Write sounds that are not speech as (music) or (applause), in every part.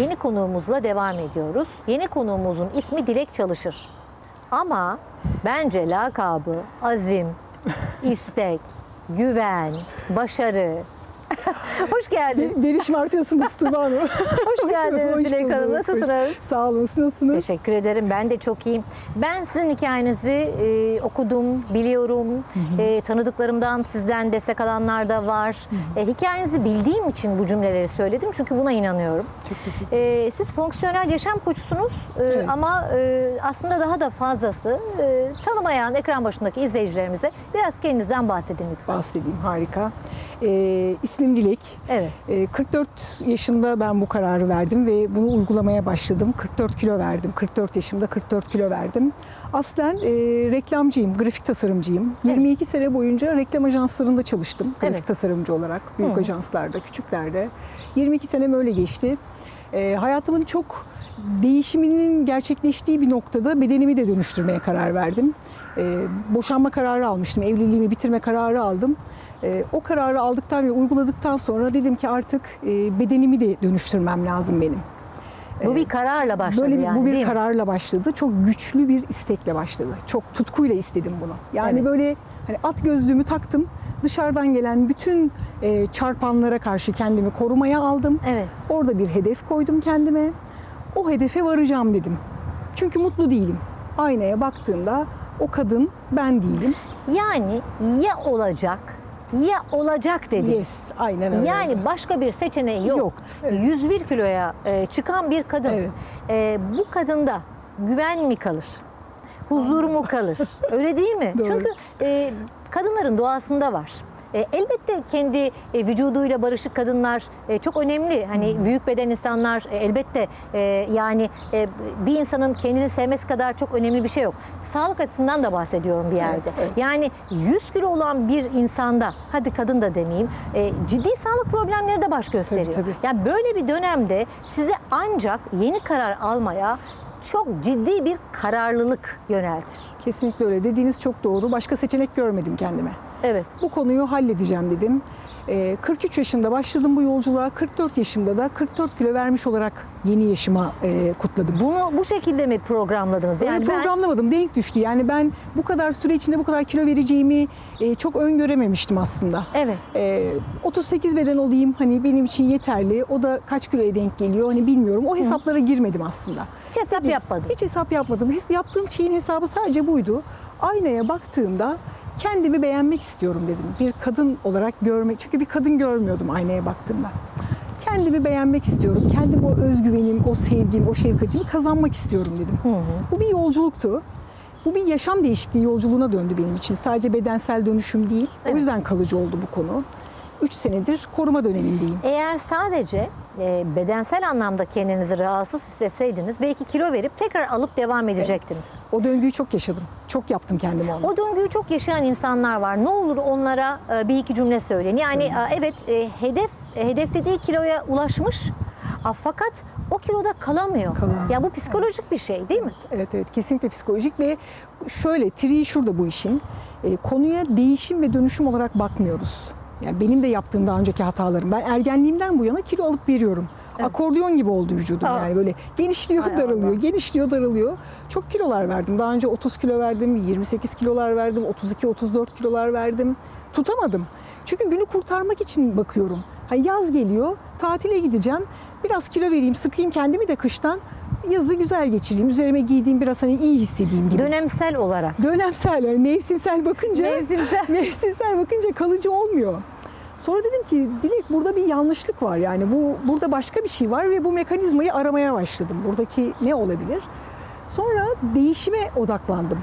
Yeni konuğumuzla devam ediyoruz. Yeni konuğumuzun ismi Dilek Çalışır. Ama bence lakabı azim, istek, güven, başarı. (laughs) Hoş geldin. Be- Beni şımartıyorsunuz Tuba Hanım. (laughs) Hoş geldiniz Hoş Dilek Hanım. Nasılsınız? Sağ olun. Nasılsınız? Teşekkür ederim. Ben de çok iyiyim. Ben sizin hikayenizi e, okudum, biliyorum. E, tanıdıklarımdan sizden destek alanlar da var. E, hikayenizi bildiğim için bu cümleleri söyledim. Çünkü buna inanıyorum. Çok teşekkür ederim. E, siz fonksiyonel yaşam koçusunuz E, Evet. ama e, aslında daha da fazlası e, tanımayan ekran başındaki izleyicilerimize biraz kendinizden bahsedin lütfen. Bahsedeyim. Harika. Ee, ismim Dilek. Evet. Ee, 44 yaşında ben bu kararı verdim ve bunu uygulamaya başladım. 44 kilo verdim. 44 yaşımda 44 kilo verdim. Aslen e, reklamcıyım, grafik tasarımcıyım. 22 sene boyunca reklam ajanslarında çalıştım. Grafik Evet. tasarımcı olarak. Büyük Hı. ajanslarda, küçüklerde. 22 senem öyle geçti. E, hayatımın çok değişiminin gerçekleştiği bir noktada bedenimi de dönüştürmeye karar verdim. E, boşanma kararı almıştım, evliliğimi bitirme kararı aldım. E, o kararı aldıktan ve uyguladıktan sonra dedim ki artık e, bedenimi de dönüştürmem lazım benim. Bu bir kararla başladı Böyle bir, yani bu bir değil mi? kararla başladı. Çok güçlü bir istekle başladı. Çok tutkuyla istedim bunu. Yani Evet. böyle hani at gözlüğümü taktım. Dışarıdan gelen bütün e, çarpanlara karşı kendimi korumaya aldım. Evet. Orada bir hedef koydum kendime. O hedefe varacağım dedim. Çünkü mutlu değilim. Aynaya baktığımda o kadın ben değilim. Yani ya olacak ya olacak dedi. Yes, aynen öyle. Yani başka bir seçeneği yok. Yoktu, evet. 101 kiloya e, çıkan bir kadın. Evet. E, bu kadında güven mi kalır? Huzur mu kalır? (laughs) Öyle değil mi? Doğru. Çünkü e, kadınların doğasında var. E, elbette kendi e, vücuduyla barışık kadınlar e, çok önemli. Hani büyük beden insanlar e, elbette e, yani e, bir insanın kendini sevmesi kadar çok önemli bir şey yok. Sağlık açısından da bahsediyorum bir yerde. evet. Yani 100 kilo olan bir insanda, hadi kadın da demeyeyim, e, ciddi sağlık problemleri de baş gösteriyor. tabii. Yani böyle bir dönemde size ancak yeni karar almaya çok ciddi bir kararlılık yöneltir. Kesinlikle öyle. Dediğiniz çok doğru. Başka seçenek görmedim kendime. Evet. Bu konuyu halledeceğim dedim. Ee, 43 yaşında başladım bu yolculuğa. 44 yaşımda da 44 kilo vermiş olarak yeni yaşıma e, kutladım. Bunu bu şekilde mi programladınız? Yani ben- programlamadım, denk düştü. Yani ben bu kadar süre içinde bu kadar kilo vereceğimi e, çok öngörememiştim aslında. Evet. E, 38 beden olayım hani benim için yeterli. O da kaç kiloya denk geliyor hani bilmiyorum. O hesaplara girmedim aslında. Hiç hesap yapmadım. Hiç hesap yapmadım. Yaptığım şeyin hesabı sadece buydu. Aynaya baktığımda kendimi beğenmek istiyorum dedim. Bir kadın olarak görmek. Çünkü bir kadın görmüyordum aynaya baktığımda. Kendimi beğenmek istiyorum. Kendim o özgüvenim, o sevgim, o şefkatimi kazanmak istiyorum dedim. Hı hı. Bu bir yolculuktu. Bu bir yaşam değişikliği yolculuğuna döndü benim için. Sadece bedensel dönüşüm değil. Evet. O yüzden kalıcı oldu bu konu. 3 senedir koruma dönemindeyim. Eğer sadece e, bedensel anlamda kendinizi rahatsız hissetseydiniz belki kilo verip tekrar alıp devam edecektiniz. O döngüyü çok yaşadım. Çok yaptım kendime onu. O döngüyü çok yaşayan insanlar var. Ne olur onlara e, bir iki cümle söyleyin. Yani e, evet e, hedef e, hedeflediği kiloya ulaşmış a, fakat o kiloda kalamıyor. Kalamıyor. Ya bu psikolojik bir şey değil mi? Evet evet kesinlikle psikolojik ve şöyle triği şurada bu işin. E, konuya değişim ve dönüşüm olarak bakmıyoruz. Yani benim de yaptığım daha önceki hatalarım. Ben ergenliğimden bu yana kilo alıp veriyorum. Evet. Akordeon gibi oldu vücudum yani böyle genişliyor Hay daralıyor, Allah. genişliyor daralıyor. Çok kilolar verdim. Daha önce 30 kilo verdim, 28 kilolar verdim, 32-34 kilolar verdim. Tutamadım. Çünkü günü kurtarmak için bakıyorum. Ha, yaz geliyor, tatile gideceğim. Biraz kilo vereyim, sıkayım kendimi de kıştan. Yazı güzel geçireyim. Üzerime giydiğim biraz hani iyi hissedeyim gibi. Dönemsel olarak. Dönemsel, yani mevsimsel bakınca Mevsimsel. (laughs) mevsimsel bakınca kalıcı olmuyor. Sonra dedim ki Dilek burada bir yanlışlık var yani bu burada başka bir şey var ve bu mekanizmayı aramaya başladım. Buradaki ne olabilir? Sonra değişime odaklandım.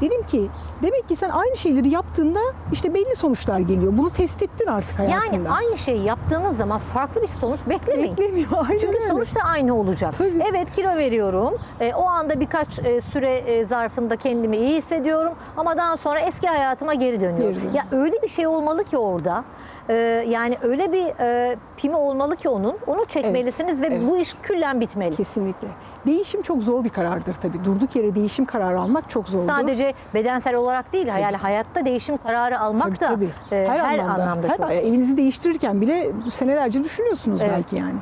Dedim ki demek ki sen aynı şeyleri yaptığında işte belli sonuçlar geliyor. Bunu test ettin artık hayatında. Yani aynı şeyi yaptığınız zaman farklı bir sonuç beklemeyin. Beklemiyor. (laughs) Aynen Çünkü öyle. sonuç da aynı olacak. Tabii. Evet kilo veriyorum. E, o anda birkaç e, süre e, zarfında kendimi iyi hissediyorum. Ama daha sonra eski hayatıma geri dönüyorum. Geri. Ya öyle bir şey olmalı ki orada. e, yani öyle bir e, pimi olmalı ki onun. Onu çekmelisiniz ve evet. bu iş küllen bitmeli. Kesinlikle. Değişim çok zor bir karardır tabii. Durduk yere değişim kararı almak çok zordur. Sadece bedensel olarak değil, Tabii yani hayatta değişim kararı almak Tabii, da tabii. e, her, anlamda, her- çok. evinizi değiştirirken bile senelerce düşünüyorsunuz Evet. belki yani.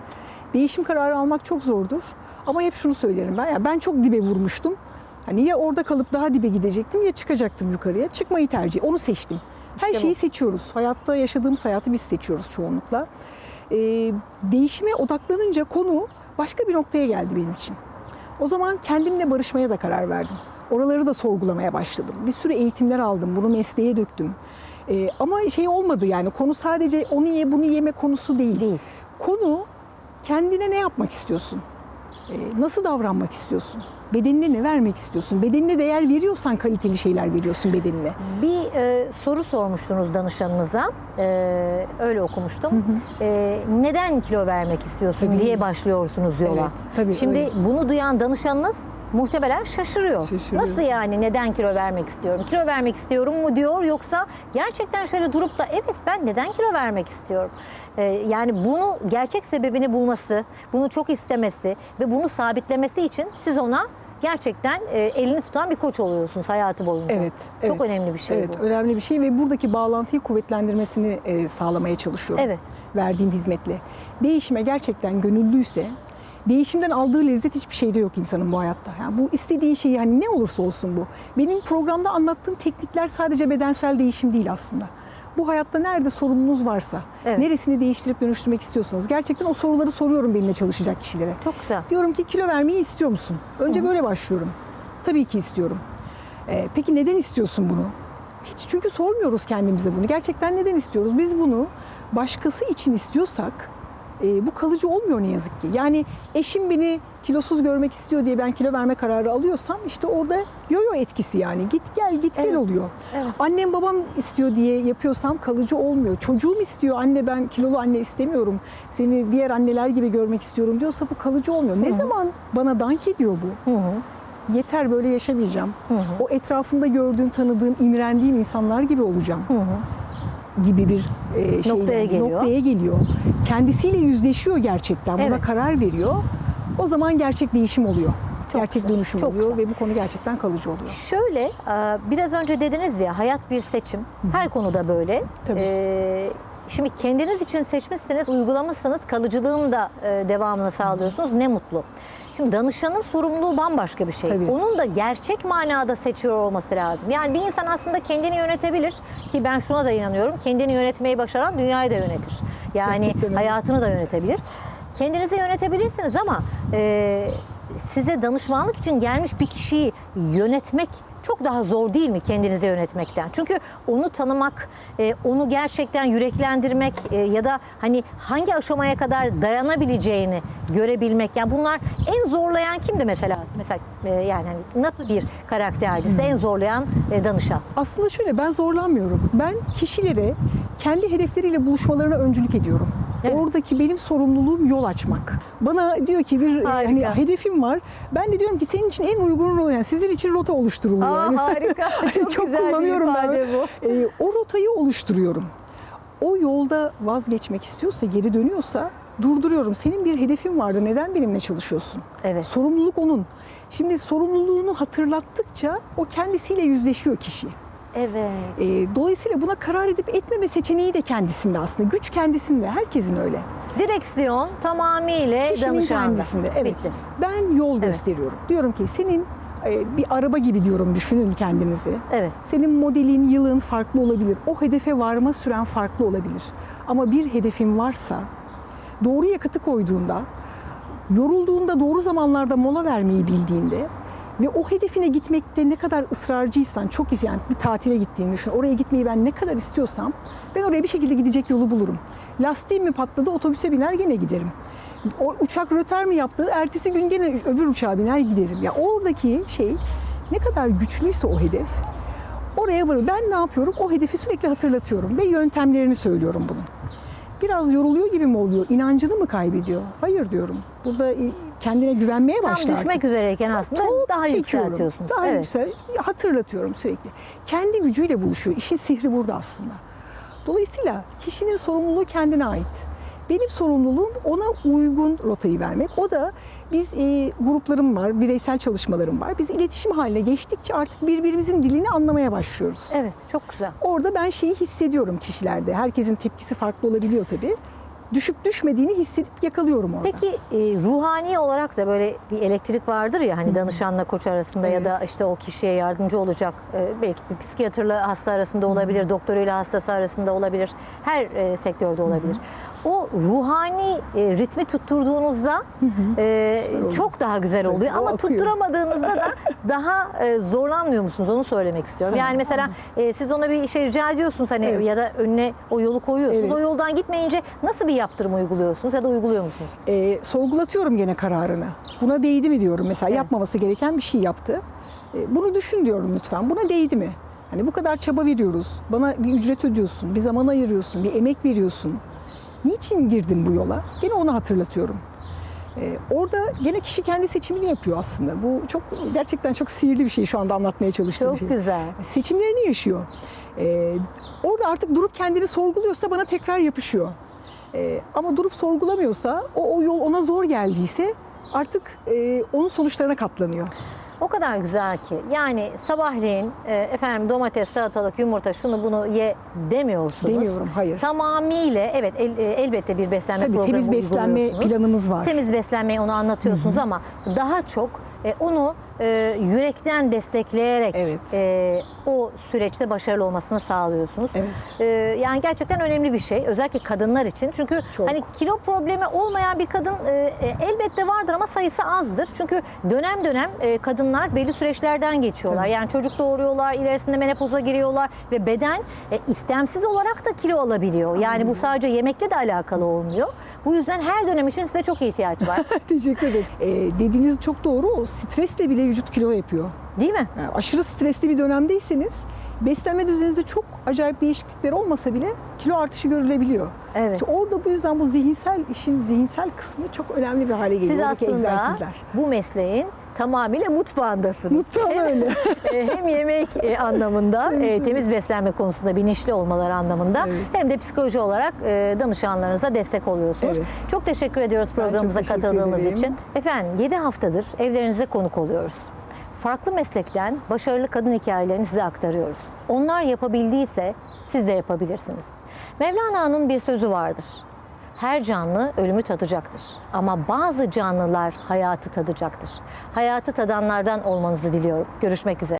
Değişim kararı almak çok zordur. Ama hep şunu söylerim ben. Ya ben çok dibe vurmuştum. Hani ya orada kalıp daha dibe gidecektim ya çıkacaktım yukarıya. Çıkmayı tercih. Onu seçtim. Her İşte bu. şeyi seçiyoruz. Hayatta yaşadığımız hayatı biz seçiyoruz çoğunlukla. Ee, değişime odaklanınca konu başka bir noktaya geldi benim için. O zaman kendimle barışmaya da karar verdim. Oraları da sorgulamaya başladım. Bir sürü eğitimler aldım. Bunu mesleğe döktüm. Ee, ama şey olmadı yani konu sadece onu ye bunu yeme konusu değil. Değil. Konu kendine ne yapmak istiyorsun? Ee, nasıl davranmak istiyorsun? Bedenine ne vermek istiyorsun? Bedenine değer veriyorsan kaliteli şeyler veriyorsun bedenine. Bir e, soru sormuştunuz danışanınıza. E, öyle okumuştum. E, neden kilo vermek istiyorsun Tabii. diye başlıyorsunuz yola. Evet, tabii, Şimdi öyle. bunu duyan danışanınız muhtemelen şaşırıyor. Şaşırıyor. Nasıl yani neden kilo vermek istiyorum? Kilo vermek istiyorum mu diyor yoksa gerçekten şöyle durup da evet ben neden kilo vermek istiyorum? E, yani bunu gerçek sebebini bulması, bunu çok istemesi ve bunu sabitlemesi için siz ona gerçekten e, elini tutan bir koç oluyorsunuz hayatı boyunca. Evet. Çok evet. önemli bir şey Evet, bu. önemli bir şey ve buradaki bağlantıyı kuvvetlendirmesini e, sağlamaya çalışıyorum. Evet. Verdiğim hizmetle. Değişime gerçekten gönüllüyse değişimden aldığı lezzet hiçbir şeyde yok insanın bu hayatta. Yani bu istediği şey yani ne olursa olsun bu. Benim programda anlattığım teknikler sadece bedensel değişim değil aslında. Bu hayatta nerede sorununuz varsa, Evet. neresini değiştirip dönüştürmek istiyorsanız gerçekten o soruları soruyorum benimle çalışacak kişilere. Çok güzel. Diyorum ki kilo vermeyi istiyor musun? Önce böyle başlıyorum. Tabii ki istiyorum. Ee, peki neden istiyorsun bunu? Hiç çünkü sormuyoruz kendimize bunu. Gerçekten neden istiyoruz? Biz bunu başkası için istiyorsak e, bu kalıcı olmuyor ne yazık ki. Yani eşim beni kilosuz görmek istiyor diye ben kilo verme kararı alıyorsam işte orada yo-yo etkisi yani. Git gel git gel Evet. oluyor. Evet. Annem babam istiyor diye yapıyorsam kalıcı olmuyor. Çocuğum istiyor anne ben kilolu anne istemiyorum. Seni diğer anneler gibi görmek istiyorum diyorsa bu kalıcı olmuyor. Ne zaman bana dank ediyor bu? Hı hı. Yeter böyle yaşamayacağım. Hı hı. O etrafımda gördüğüm, tanıdığım, imrendiğim insanlar gibi olacağım Hı hı. Gibi bir e, şeyle, Noktaya geliyor. noktaya geliyor. Kendisiyle yüzleşiyor gerçekten. Buna Evet. karar veriyor. O zaman gerçek değişim oluyor. Çok gerçek güzel, dönüşüm çok oluyor güzel. ve bu konu gerçekten kalıcı oluyor. Şöyle e, biraz önce dediniz ya hayat bir seçim. Her konuda böyle. Tabii. E, Şimdi kendiniz için seçmişsiniz, uygulamışsınız, kalıcılığın da e, devamını sağlıyorsunuz. Ne mutlu. Şimdi danışanın sorumluluğu bambaşka bir şey. Tabii. Onun da gerçek manada seçiyor olması lazım. Yani bir insan aslında kendini yönetebilir ki ben şuna da inanıyorum. Kendini yönetmeyi başaran dünyayı da yönetir. Yani Gerçekten öyle. hayatını da yönetebilir. Kendinizi yönetebilirsiniz ama e, size danışmanlık için gelmiş bir kişiyi yönetmek çok daha zor değil mi kendinizi yönetmekten? Çünkü onu tanımak, e, onu gerçekten yüreklendirmek e, ya da hani hangi aşamaya kadar dayanabileceğini görebilmek. Yani bunlar en zorlayan kimdi mesela? Mesela e, yani hani nasıl bir karakterdi size en zorlayan e, danışan? Aslında şöyle ben zorlanmıyorum. Ben kişilere kendi hedefleriyle buluşmalarına öncülük ediyorum. Evet. Oradaki benim sorumluluğum yol açmak. Bana diyor ki bir Harika. hani hedefim var. Ben de diyorum ki senin için en uygun rota yani sizin için rota oluşturuluyor. Aa, yani. (laughs) harika. Çok, Çok güzel bir kullanıyorum ben. bu. E, o rotayı oluşturuyorum. O yolda vazgeçmek istiyorsa, geri dönüyorsa durduruyorum. Senin bir hedefin vardı. Neden benimle çalışıyorsun? Evet. Sorumluluk onun. Şimdi sorumluluğunu hatırlattıkça o kendisiyle yüzleşiyor kişi. Evet. E, dolayısıyla buna karar edip etmeme seçeneği de kendisinde aslında. Güç kendisinde. Herkesin öyle. Direksiyon tamamıyla Kişinin danışanda. kendisinde. Evet. Bitti. Ben yol gösteriyorum. Diyorum ki senin e, bir araba gibi diyorum düşünün kendinizi. Evet. Senin modelin, yılın farklı olabilir. O hedefe varma süren farklı olabilir. Ama bir hedefin varsa doğru yakıtı koyduğunda, yorulduğunda doğru zamanlarda mola vermeyi bildiğinde ve o hedefine gitmekte ne kadar ısrarcıysan, çok yani bir tatile gittiğini düşün. Oraya gitmeyi ben ne kadar istiyorsam ben oraya bir şekilde gidecek yolu bulurum. Lastiğim mi patladı otobüse biner gene giderim. O uçak röter mi yaptı? Ertesi gün gene öbür uçağa biner giderim. Ya oradaki şey ne kadar güçlüyse o hedef Oraya varır. Ben ne yapıyorum? O hedefi sürekli hatırlatıyorum ve yöntemlerini söylüyorum bunun. Biraz yoruluyor gibi mi oluyor? İnancını mı kaybediyor? Hayır diyorum. Burada e, kendine güvenmeye Tam başlar. düşmek üzereyken aslında Çok daha çekiyorum. yükseltiyorsunuz. Daha evet. yüksel, hatırlatıyorum sürekli. Kendi gücüyle buluşuyor. İşin sihri burada aslında. Dolayısıyla kişinin sorumluluğu kendine ait. Benim sorumluluğum ona uygun rotayı vermek. O da biz e, gruplarım var, bireysel çalışmalarım var. Biz iletişim haline geçtikçe artık birbirimizin dilini anlamaya başlıyoruz. Evet, çok güzel. Orada ben şeyi hissediyorum kişilerde. Herkesin tepkisi farklı olabiliyor tabii. Düşüp düşmediğini hissedip yakalıyorum orada. Peki e, ruhani olarak da böyle bir elektrik vardır ya hani danışanla koç arasında ya da işte o kişiye yardımcı olacak e, belki bir psikiyatrla hasta arasında olabilir, doktoruyla hastası arasında olabilir, her e, sektörde olabilir. O ruhani e, ritmi tutturduğunuzda e, çok daha güzel oluyor ama akıyor. tutturamadığınızda da (laughs) daha e, zorlanmıyor musunuz onu söylemek istiyorum. Yani mesela e, siz ona bir şey rica ediyorsunuz hani Evet. ya da önüne o yolu koyuyorsunuz. Evet. O yoldan gitmeyince nasıl bir yaptırım uyguluyorsunuz ya da uyguluyor musunuz? E, sorgulatıyorum gene kararını. Buna değdi mi diyorum mesela Evet. yapmaması gereken bir şey yaptı. E, bunu düşün diyorum lütfen. Buna değdi mi? Hani bu kadar çaba veriyoruz. Bana bir ücret ödüyorsun, bir zaman ayırıyorsun, bir emek veriyorsun. Niçin girdin bu yola? Gene onu hatırlatıyorum. E, orada gene kişi kendi seçimini yapıyor aslında. Bu çok gerçekten çok sihirli bir şey şu anda anlatmaya çalıştığım Çok şey. güzel. Seçimlerini yaşıyor. E, orada artık durup kendini sorguluyorsa bana tekrar yapışıyor. E, ama durup sorgulamıyorsa, o, o yol ona zor geldiyse artık e, onun sonuçlarına katlanıyor. O kadar güzel ki. Yani sabahleyin e, efendim domates, salatalık, yumurta şunu bunu ye demiyorsunuz. Demiyorum, hayır. Tamamıyla evet el- e, elbette bir beslenme Tabii programı temiz beslenme uyguluyorsunuz. planımız var. Temiz beslenmeyi onu anlatıyorsunuz ama daha çok e, onu e, yürekten destekleyerek Evet. e, o süreçte başarılı olmasını sağlıyorsunuz. Evet. E, yani gerçekten önemli bir şey. Özellikle kadınlar için. Çünkü Çok. hani kilo problemi olmayan bir kadın e, e, elbette vardır ama sayısı azdır. Çünkü dönem dönem e, kadınlar belli süreçlerden geçiyorlar. Tabii. Yani çocuk doğuruyorlar, ilerisinde menopoza giriyorlar ve beden e, istemsiz olarak da kilo alabiliyor. Yani bu sadece yemekle de alakalı olmuyor. Bu yüzden her dönem için size çok ihtiyaç var. (laughs) Teşekkür ederim. E, dediğiniz çok doğru. O stresle bile vücut kilo yapıyor. Değil mi? Yani aşırı stresli bir dönemdeyseniz beslenme düzeninizde çok acayip değişiklikler olmasa bile kilo artışı görülebiliyor. Evet. İşte orada bu yüzden bu zihinsel işin zihinsel kısmı çok önemli bir hale geliyor. Siz aslında bu mesleğin tamamıyla mutfağındasınız. Mutfağım Hem- öyle. (laughs) e, hem yemek e, anlamında, e, temiz beslenme konusunda bilinçli olmaları anlamında Evet. hem de psikoloji olarak danışanlarınıza destek oluyorsunuz. Evet. Çok teşekkür ediyoruz programımıza teşekkür katıldığınız ederim. için. Efendim 7 haftadır evlerinize konuk oluyoruz. Farklı meslekten başarılı kadın hikayelerini size aktarıyoruz. Onlar yapabildiyse siz de yapabilirsiniz. Mevlana'nın bir sözü vardır. Her canlı ölümü tadacaktır. Ama bazı canlılar hayatı tadacaktır. Hayatı tadanlardan olmanızı diliyorum. Görüşmek üzere.